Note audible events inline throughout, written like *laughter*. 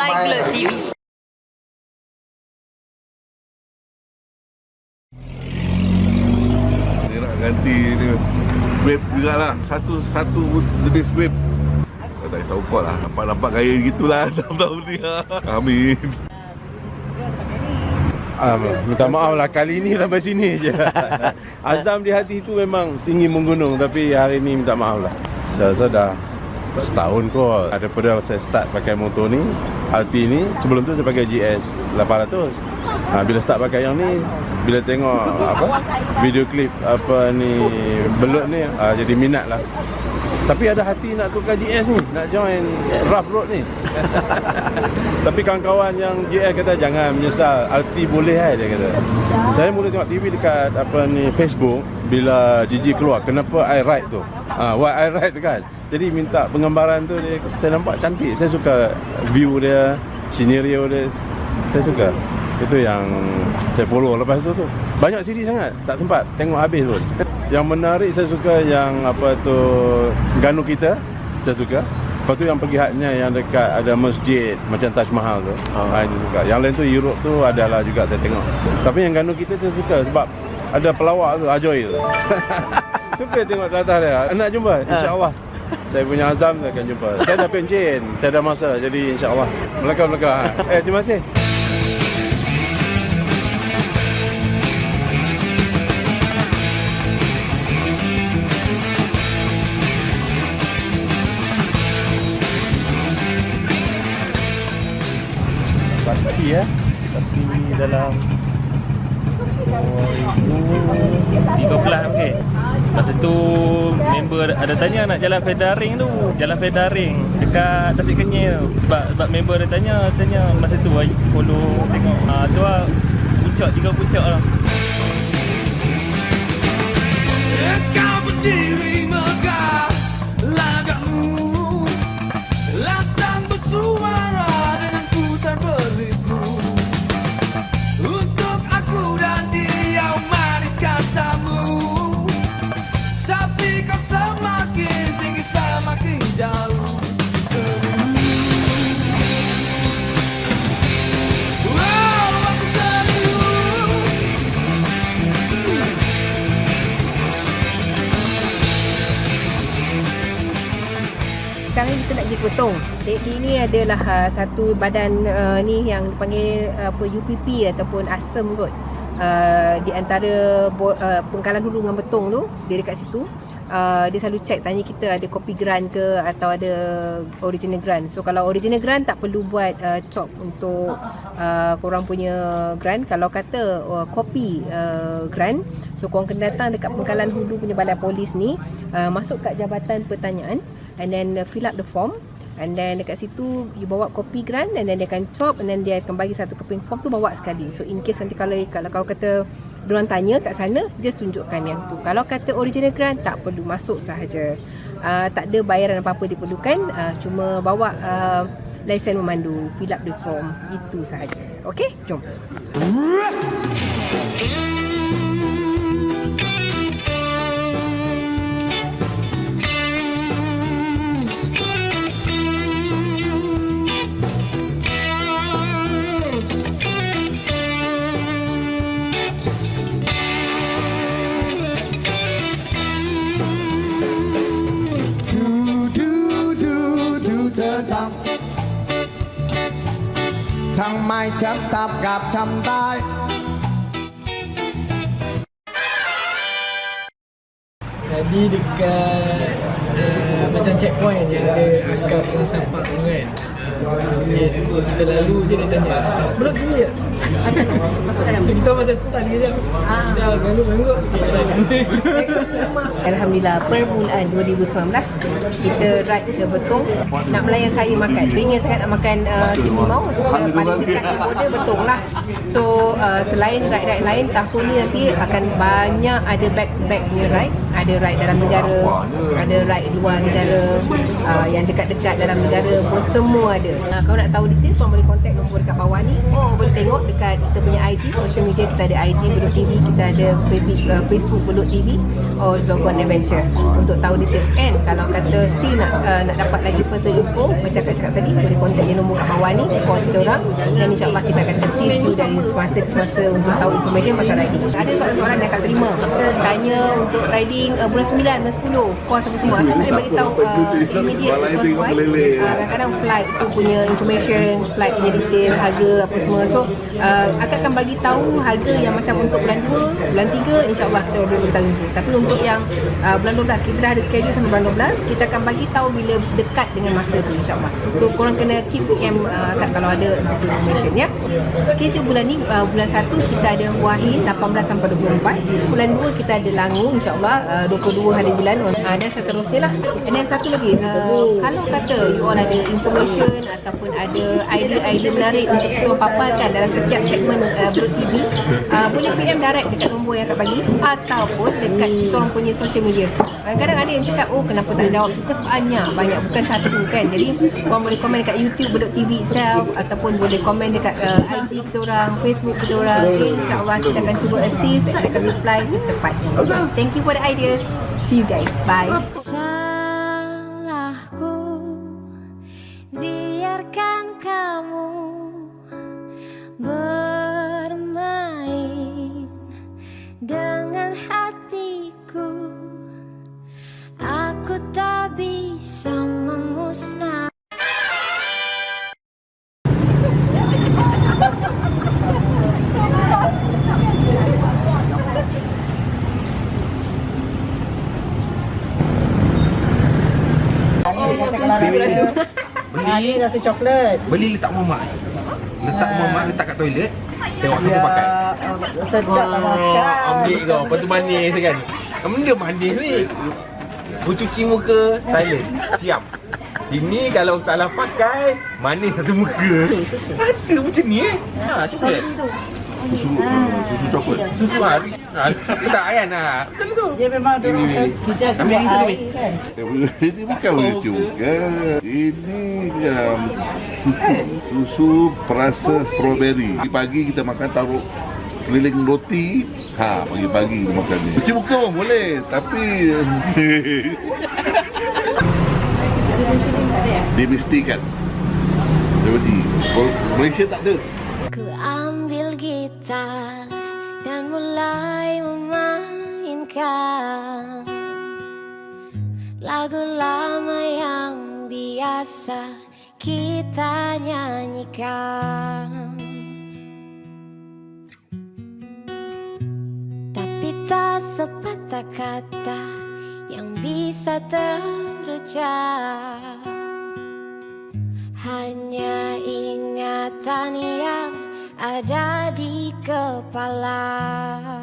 Live Blur TV. Dia nak ganti dia. Web juga lah. Satu Satu jenis web. Tak kisah ukot lah. Nampak-nampak gaya gitulah. Tahun-tahun ni lah Amin. Ah, minta maaf lah. Kali ni sampai sini je. *laughs* Azam di hati itu memang tinggi menggunung. Tapi hari ni minta maaf lah. Saya rasa dah setahun kot. Daripada saya start pakai motor ni Alpi ni sebelum tu saya pakai GS 800 ha, bila start pakai yang ni bila tengok apa video klip apa ni belut ni ha, jadi minat lah tapi ada hati nak tukar GS ni nak join rough road ni. *laughs* Tapi kawan-kawan yang GS kata jangan menyesal Alti boleh kan dia kata. Saya mula tengok TV dekat apa ni Facebook bila Gigi keluar kenapa I ride tu? Ha, why I ride tu kan? Jadi minta penggambaran tu dia saya nampak cantik. Saya suka view dia scenario dia saya suka. Itu yang saya follow lepas tu tu. Banyak CD sangat tak sempat tengok habis pun yang menarik saya suka yang apa tu Ganu kita saya suka Lepas tu yang pergi hajnya yang dekat ada masjid macam Taj Mahal tu. Ah. Ha. itu suka. Yang lain tu Europe tu adalah juga saya tengok. Tapi yang Ganu kita tu suka sebab ada pelawak tu Ajoy tu. *laughs* suka tengok atas dia. Nak jumpa insya-Allah. Saya punya azam saya akan jumpa. Saya dah pencen, saya dah masa jadi insya-Allah. Melaka-melaka. Eh terima kasih. Ada tanya nak jalan fedaring tu. Jalan fedaring dekat Tasik Kenyir tu. Sebab, sebab member ada tanya tanya masa tu ay, follow tengok. Ah tu lah puncak tiga puncak lah. Kau berdiri ni kita nak pergi potong. Jadi ni adalah uh, satu badan uh, ni yang dipanggil uh, apa UPP ataupun asem kot. Uh, di antara uh, pengkalan hulu dengan betong tu, dia dekat situ. Uh, dia selalu check tanya kita ada copy grant ke atau ada original grant. So kalau original grant tak perlu buat uh, chop untuk uh, korang punya grant. Kalau kata uh, copy uh, grant, so korang kena datang dekat pengkalan hulu punya balai polis ni, uh, masuk kat jabatan pertanyaan and then uh, fill up the form. And then dekat situ you bawa kopi grant and then dia akan chop and then dia akan bagi satu keping form tu bawa sekali. So in case nanti kalau kalau kau kata diorang tanya kat sana just tunjukkan yang tu. Kalau kata original grant tak perlu. Masuk sahaja. Uh, tak ada bayaran apa-apa diperlukan. Uh, cuma bawa uh, lesen memandu fill up the form. Itu sahaja. Okey? Jom ายช้ำตับกับช้ำตาย Jadi dekat uh, macam checkpoint yang ada askar pun kan. Kita lalu je dia tanya Belok tak? So kita macam ke je Kita ganggu-ganggu Okay jalan Alhamdulillah permulaan 2019 kita ride ke Betong nak melayan saya makan. Dia ingin sangat nak makan uh, tim limau uh, paling dekat di border Betong lah. So uh, selain ride-ride lain tahun ni nanti akan banyak ada back-back punya ride. Ada ride dalam negara, ada ride luar negara, uh, yang dekat-dekat dalam negara pun semua ada. Ada. Uh, kalau nak tahu detail, korang boleh contact nombor dekat bawah ni. Oh, boleh tengok dekat kita punya IG, social media kita ada IG Bedok TV, kita ada Facebook uh, Facebook Bedok TV or Zogon Adventure untuk tahu details. And kalau kata still nak uh, nak dapat lagi further info, macam cakap tadi, boleh contact je nombor kat bawah ni, call kita orang dan insyaAllah kita akan assist you dari semasa ke semasa untuk tahu information pasal riding. Ada soalan-soalan yang akan terima. Tanya untuk riding uh, bulan 9, bulan 10, course apa semua. Akan boleh bagi tahu uh, immediate course wise. meleleh. Uh, kadang-kadang flight tu punya information, flight punya detail, harga apa semua. So, uh, akan akan bagi tahu harga yang macam untuk bulan 2, bulan 3 insyaAllah kita boleh info. Tapi untuk yang uh, bulan 12, kita dah ada schedule sampai bulan 12, kita akan bagi tahu bila dekat dengan masa tu insyaAllah. So, korang kena keep PM uh, kat kalau ada information ya. Schedule bulan ni, uh, bulan 1 kita ada Wahid 18 sampai 24. Bulan 2 kita ada Langu insyaAllah uh, 22 hari bulan uh, dan seterusnya lah. And then satu lagi, uh, kalau kata you all ada information ataupun ada idea-idea menarik untuk kita paparkan dalam setiap segmen uh, Bro TV, uh, boleh PM direct dekat nombor yang akan bagi ataupun dekat kita orang punya social media. Kadang-kadang ada yang cakap, oh kenapa tak jawab? Because banyak, banyak. Bukan satu kan. Jadi, korang boleh komen dekat YouTube Bedok TV itself ataupun boleh komen dekat uh, IG kita orang, Facebook kita orang. Okay, InsyaAllah kita akan cuba assist kita akan reply secepatnya. Thank you for the ideas. See you guys. Bye. Beli rasa coklat. Beli letak mamak Letak mamak letak kat toilet. Tengok siapa pakai. Sedap lah makan. Ambil kau. Lepas tu manis kan? Benda manis ni? Aku cuci muka Thailand Siap. Sini kalau salah pakai Manis satu muka. Ada macam ni eh? Ha coklat. Susu, uh, susu coklat. Susu ha ha, Tak kan ha Betul tu Dia memang ni. kita Ambil satu, air kan. Ini bukan lucu juga. Ini um, susu. Susu perasa strawberry. Pagi-pagi kita makan taruh keliling roti. Ha, pagi-pagi kita makan ni. Cuci muka pun boleh. Tapi... *laughs* Dia mestikan. Seperti. Kalau Malaysia tak ada. Ku ambil gitar lagu lama yang biasa kita nyanyikan. Tapi tak sepatah kata yang bisa terucap. Hanya ingatan yang ada di kepala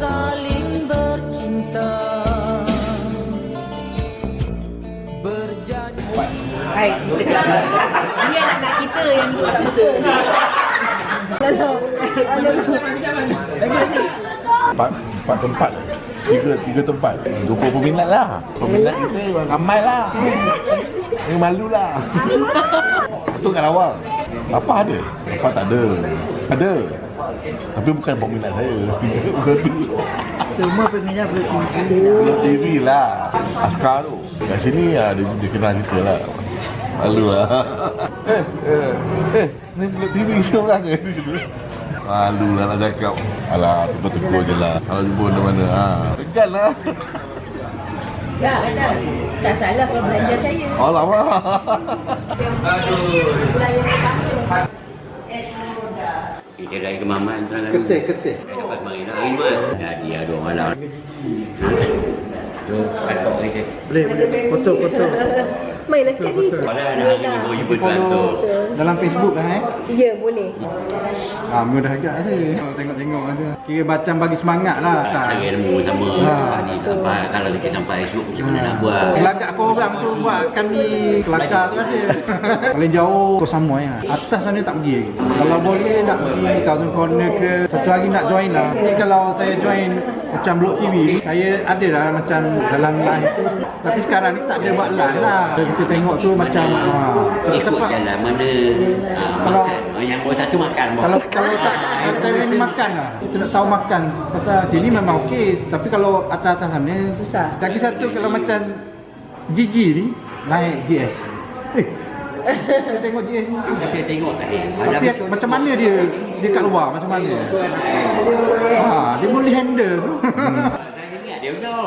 Saling bercinta Berjanji Hai, kita kelapa. Dia anak-anak kita yang duduk kat betul. Empat, empat tempat. Tiga, tiga tempat. Dua puluh peminat lah. Peminat kita ramai lah. Ini malu lah. Itu kat awal? Apa ada? Apa tak ada? Ada. Tapi bukan peminat saya. Bukan tu Semua peminat. Belum TV lah. Askar tu. Kat sini ah, dia, dia kenal kita lah Malu lah Eh, eh, eh Ni Belum TV seorang je Malu lah nak cakap Alah, tegur-tegur je lah Kalau jumpa mana-mana ha. Tegan lah Tak, tak. Tak salah kalau belanja saya. Alah, wah Kita dari kemaman tu kan. Ketih, ketih. Dapat main nak lima. Jadi ada orang malam. Tu katok ni. Boleh, boleh. Foto, foto. Mainlah sekali. Pada ada hari ni baru jumpa tuan tu. Dalam Facebook lah eh. Ya, boleh. Ah, mudah agak sih. Kalau tengok-tengok aja. Kira macam bagi semangat lah. Tak. Cari ilmu sama. Ha. Ni sampai kalau kita sampai esok macam mana nak buat. Kelagak kau orang tu buat kami kelakar tu ada. *laughs* Paling jauh kau sama ya. Atas sana tak pergi lagi. Kalau boleh nak pergi Thousand Corner ke satu hari nak join lah. Jadi kalau saya join macam Blok TV ni, saya ada lah macam dalam live tu. Tapi sekarang ni tak ada buat live lah. Kita tengok tu macam ha, Ikut jalan mana ha, Kalau- makan. Yang bawa satu makan. bawa. kalau kalau tak kalau ni makan lah. Kita nak tahu makan. Pasal sini memang okey. Tapi kalau atas-atas sana Susah. lagi satu kalau macam GG ni naik GS eh. Kita tengok GS ni. Kita tengok tadi. tapi macam mana dia dia kat luar? Macam mana? Ha, dia boleh handle tu. *laughs* Saya ingat dia besar.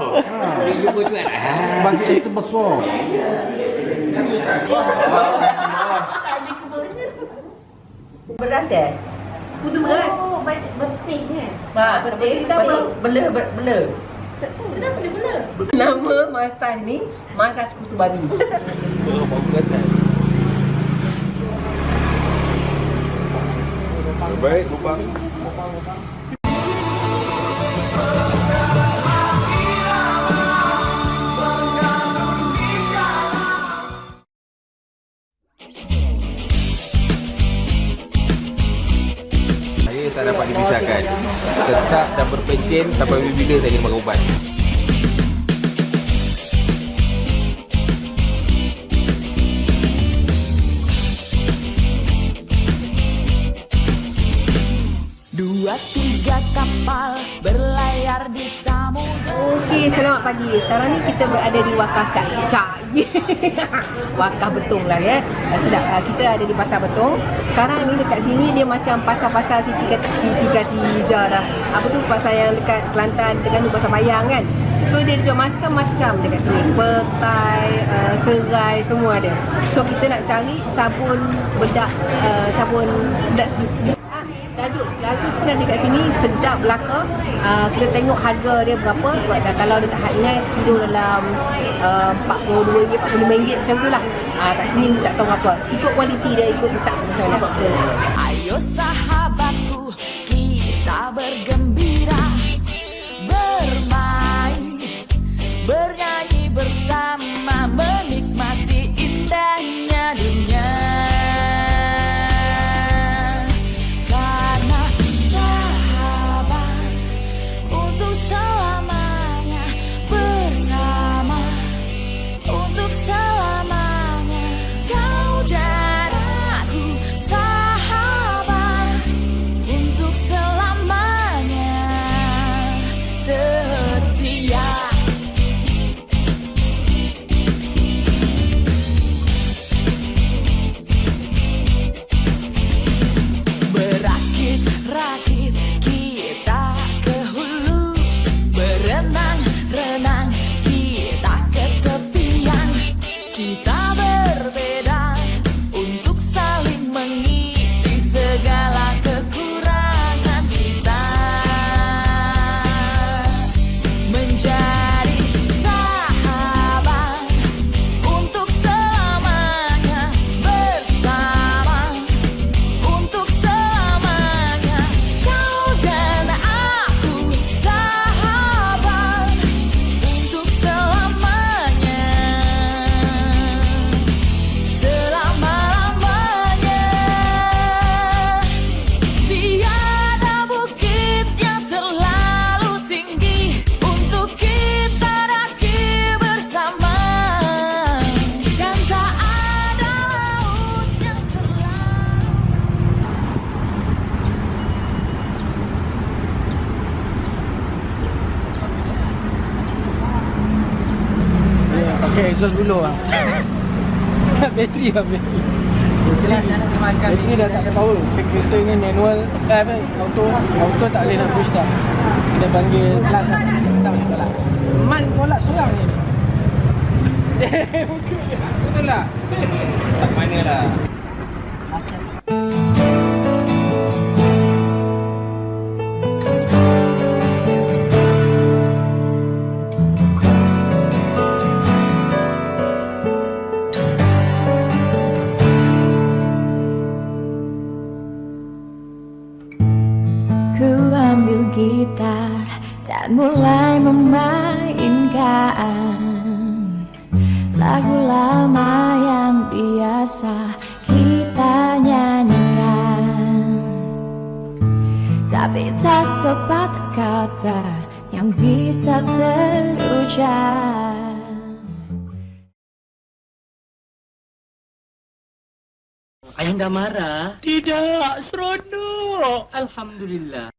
Dia jumpa tuan. Ah, bagi sebesar Beras eh? Putu beras. Oh, baca beting kan? Mak, betul. kita apa? Belah, belah, belah. Nama masaj ni, masaj kutu babi. *laughs* Baik, lupa. Dua tiga kapal berlayar di samudra Okey, selamat pagi. Sekarang ni kita berada di Wakaf Cak. Cak. *laughs* Wakaf Betong lah ya. Ah, Sedap. Ah, Kita ada di Pasar Betong. Sekarang ni dekat sini dia macam pasar-pasar Siti Kat- Siti Katijah dah. Apa tu pasar yang dekat Kelantan, Terengganu, Pasar Bayang kan. So dia jual macam-macam dekat sini. Petai, uh, serai, semua ada. So kita nak cari sabun bedak, uh, sabun bedak sejuk. Dajuk, dajuk sebenarnya dekat sini sedap belaka. Uh, kita tengok harga dia berapa sebab dah kalau dekat Hatnyai sekilo dalam uh, RM42, RM45 macam tu lah. Uh, kat sini tak tahu berapa. Ikut kualiti dia, ikut besar macam mana. Ayo sahabatku pakai exhaust dulu lah *laughs* bateri lah bateri. Bateri. Dah tak ada power. Kereta ni manual. Eh apa? Auto auto tak boleh nak push dah kita panggil plus lah tak boleh tolak. Man tolak seorang ni. *laughs* Betul lah. Tak mana lah kata yang bisa terucap Ayah dah marah? Tidak, seronok. Alhamdulillah.